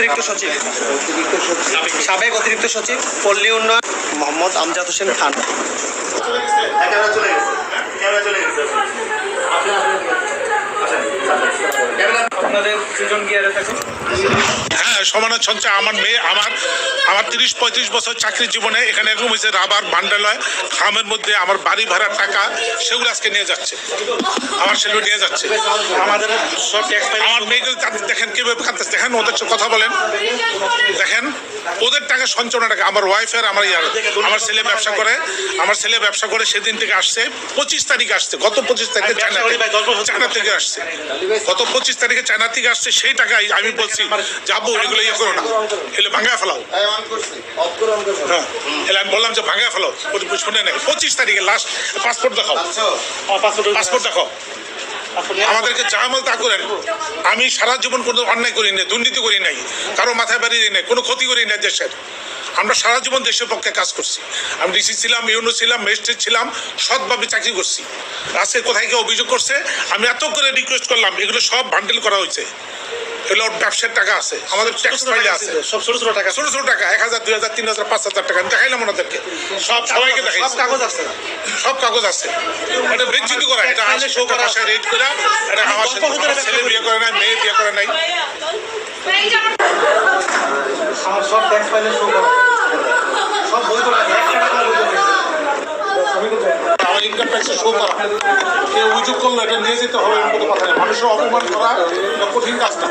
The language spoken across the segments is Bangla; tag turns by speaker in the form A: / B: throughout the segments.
A: অতিরিক্ত সচিব। সাবেক অতিরিক্ত সচিব, পল্লী উন্নয়ন, মোহাম্মদ আমজাদ হোসেন খান। আপনাদের দুজন গিয়ারে থাকে
B: সঞ্চয় আমার মেয়ে আমার আমার তিরিশ পঁয়ত্রিশ বছর চাকরি জীবনে এখানে এরকম হয়েছে রাবার বান্ডালয় খামের মধ্যে আমার বাড়ি ভাড়ার টাকা সেগুলো আজকে নিয়ে যাচ্ছে। আমার সেগুলো নিয়ে যাচ্ছে।
A: আমাদের সব
B: আমার মেয়েগুলো দেখেন কীভাবে কাঁদতেছে। দেখেন ওদের কথা বলেন। দেখেন ওদের টাকা সঞ্চনা টাকা। আমার ওয়াইফের আমার ইয়ার আমার ছেলে ব্যবসা করে। আমার ছেলে ব্যবসা করে সেদিন থেকে আসছে। পঁচিশ তারিখে আসছে। গত পঁচিশ তারিখে চায়না থেকে আসছে। গত পঁচিশ তারিখে চায়না থেকে আসছে সেই টাকাই আমি বলছি যাব এগুলো ইয়ে করো না। এগুলো ভাঙা ফেলাও। হ্যাঁ। আমি বললাম যে ভাঙা ফেলো শুনে নেই পঁচিশ তারিখে লাস্ট পাসপোর্ট দেখাও। পাসপোর্ট দেখাও। আমাদেরকে যা আমল তা করেন। আমি সারা জীবন কোনো অন্যায় করি নাই দুর্নীতি করি নাই কারও মাথায় বাড়ি দিই নাই কোনো ক্ষতি করি নাই দেশের। আমরা সারা জীবন দেশের পক্ষে কাজ করছি। আমি ডিসি ছিলাম ইউনো ছিলাম ম্যাজিস্ট্রেট ছিলাম সৎভাবে চাকরি করছি। আজকে কোথায় কেউ অভিযোগ করছে? আমি এত করে রিকোয়েস্ট করলাম এগুলো সব বান্ডেল করা হয়েছে। এগুলো ব্যবসার টাকা আছে। আমাদের ট্যাক্স ফাইলে আছে।
A: সব ছোট ছোট টাকা
B: ছোট ছোট টাকা এক হাজার দুই হাজার তিন হাজার পাঁচ হাজার টাকা। আমি দেখাইলাম ওনাদেরকে। সব সবাইকে দেখাই
A: সব কাগজ আছে
B: সব কাগজ আছে। এটা বেজ্জিতি করা এটা আসে শো করা বাসায় রেড করা। এটা আমার সাথে ছেলে বিয়ে করে নাই মেয়ে বিয়ে করে নাই।
A: আমার সব ট্যাক্স ফাইলে শো করা সব বৈধ টাকা এক টাকা বৈধ নেই।
B: ইনকাম ট্যাক্সে শো করা। অভিযোগ করল এটা নিয়ে যেতে হবে এমন কোনো কথা নেই। মানুষের অপমান করা কঠিন কাজ না।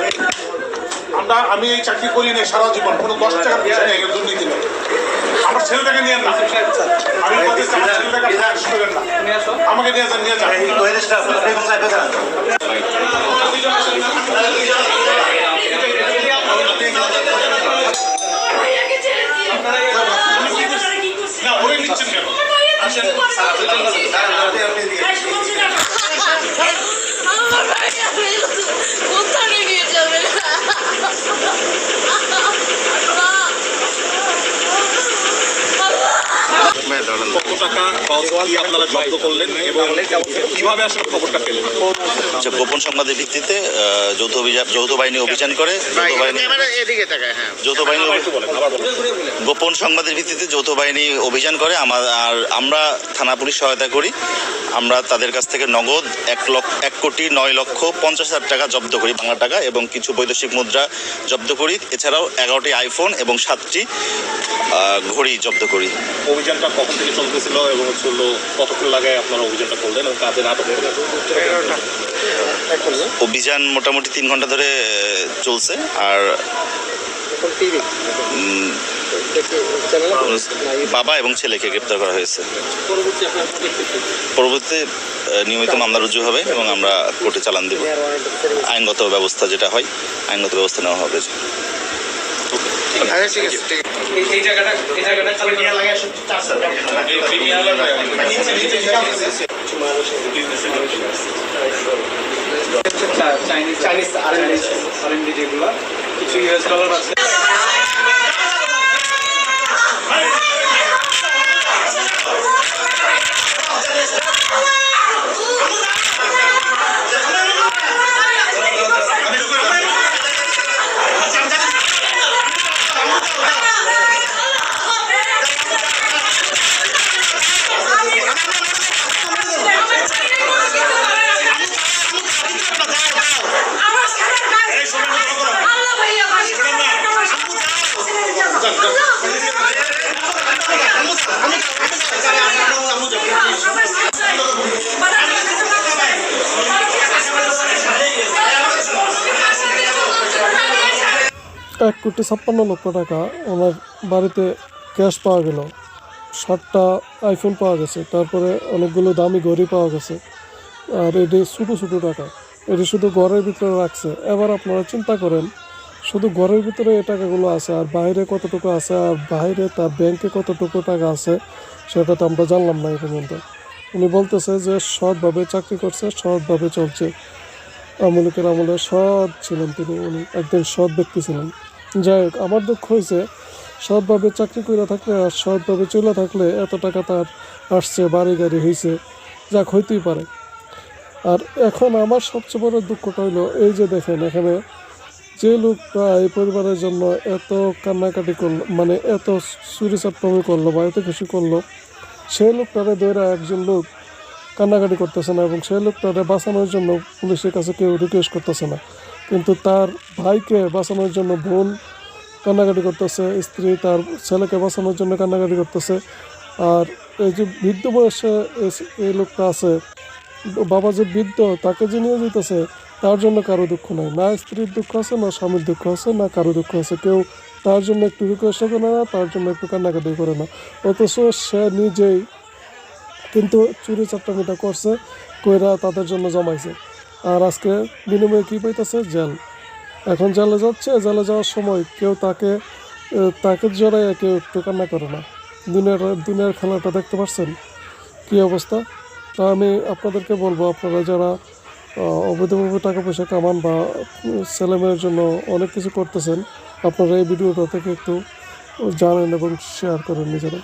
B: আমরা আমি এই চাকরি করি নাই সারা জীবন কোনো দশ টাকা পয়সা নেই দুর্নীতি নেই। আমার ছেলেটাকে নিয়ে না আমি বলতেছি আমার ছেলেটাকে ফ্ল্যাশ করেন না। আমাকে নিয়ে যান নিয়ে যান। না ওরে নিচ্ছেন কেন?
C: কোথায় নিয়ে যাবে
D: কত টাকা কি আপনারা জব্দ করলেন এবং কীভাবে আসলে খবরটা পেলেন?
E: আচ্ছা গোপন সংবাদের ভিত্তিতে যৌথ অভিযান যৌথ বাহিনী অভিযান করে যৌথ বাহিনী যৌথ বাহিনী গোপন সংবাদের ভিত্তিতে যৌথ বাহিনী অভিযান করে আমার আর আমরা থানা পুলিশ সহায়তা করি। আমরা তাদের কাছ থেকে নগদ এক লক্ষ এক কোটি নয় লক্ষ পঞ্চাশ হাজার টাকা জব্দ করি বাংলা টাকা এবং কিছু বৈদেশিক মুদ্রা জব্দ করি। এছাড়াও এগারোটি আইফোন এবং সাতটি ঘড়ি জব্দ করি।
D: অভিযানটা কখন থেকে চলতেছিল এবং হচ্ছে হলো কতক্ষণ লাগায় আপনারা অভিযানটা করলেন এবং কাদের আটক করলেন
E: অভিযান মোটামুটি তিন ঘণ্টা ধরে চলছে। আর বাবা এবং ছেলেকে গ্রেপ্তার করা হয়েছে। পরবর্তীতে নিয়মিত মামলা রুজু হবে এবং আমরা কোর্টে চালান দেব। আইনগত ব্যবস্থা যেটা হয় আইনগত ব্যবস্থা নেওয়া হবে।
A: এই এই জায়গাটা এই জায়গাটা খালি নিয়ে লাগে চাইনিজ যেগুলো কিছু ইউএস ডলার আছে।
F: এক কোটি ছাপ্পান্ন লক্ষ টাকা ওনার বাড়িতে ক্যাশ পাওয়া গেল। ষাটটা আইফোন পাওয়া গেছে, তারপরে অনেকগুলো দামি ঘড়ি পাওয়া গেছে, আর এটি ছোটো ছোটো টাকা। এটি শুধু ঘরের ভিতরে রাখছে। এবার আপনারা চিন্তা করেন শুধু ঘরের ভিতরে এই টাকাগুলো আছে, আর বাইরে কতটুকু আছে, আর বাইরে তার ব্যাংকে কতটুকু টাকা আছে, সেটা তো আমরা জানলাম না এই পর্যন্ত। উনি বলতেছে যে সৎভাবে চাকরি করছে, সৎভাবে চলছে। আমলিকের আমলে সৎ ছিলেন তিনি, উনি একজন সৎ ব্যক্তি ছিলেন। যাই হোক, আমার দুঃখ হয়েছে, সৎভাবে চাকরি করে থাকলে আর সৎভাবে চলে থাকলে এত টাকা তার আসছে, বাড়ি গাড়ি হয়েছে যাক হইতেই পারে। আর এখন আমার সবচেয়ে বড় দুঃখটা হইল, এই যে দেখেন, এখানে যে লোকটা এই পরিবারের জন্য এত কান্নাকাটি করল মানে এত চুরি চাপ্টামি করল বা এত কিছু করল, সেই লোকটারে ধরে একজন লোক কান্নাকাটি করতেছে না এবং সেই লোকটারে বাঁচানোর জন্য পুলিশের কাছে কেউ রিকোয়েস্ট করতেছে না। কিন্তু তার ভাইকে বাঁচানোর জন্য বোন কান্নাকাটি করতেছে, স্ত্রী তার ছেলেকে বাঁচানোর জন্য কান্নাকাটি করতেছে। আর এই যে বৃদ্ধ বয়সে এই লোকটা আছে, বাবা যে বৃদ্ধ তাকে যে নিয়ে যেতেছে তার জন্য কারও দুঃখ নাই। না স্ত্রীর দুঃখ আছে, না স্বামীর দুঃখ আছে, না কারও দুঃখ আছে। কেউ তার জন্য একটু রিকোয়েস্ট করে না, তার জন্য একটু কান্নাকাটি করে না। অথচ সে নিজেই কিন্তু চুরি চাপটামিটা করছে, কইরা তাদের জন্য জমাইছে। আর আজকে বিনিময়ে কী পাইতেছে? জেল। এখন জেলে যাচ্ছে, জেলে যাওয়ার সময় কেউ তাকে তাকে জড়াই কেউ একটু কান্না করে না। দুনিয়ার দুনিয়ার খেলাটা দেখতে পাচ্ছেন কী অবস্থা? তা আমি আপনাদেরকে বলব, আপনারা যারা অবৈধভাবে টাকা পয়সা কামান বা ছেলেমেয়ের জন্য অনেক কিছু করতেছেন। আপনারা এই ভিডিওটা থেকে একটু জানেন এবং শেয়ার করেন নিজেরা।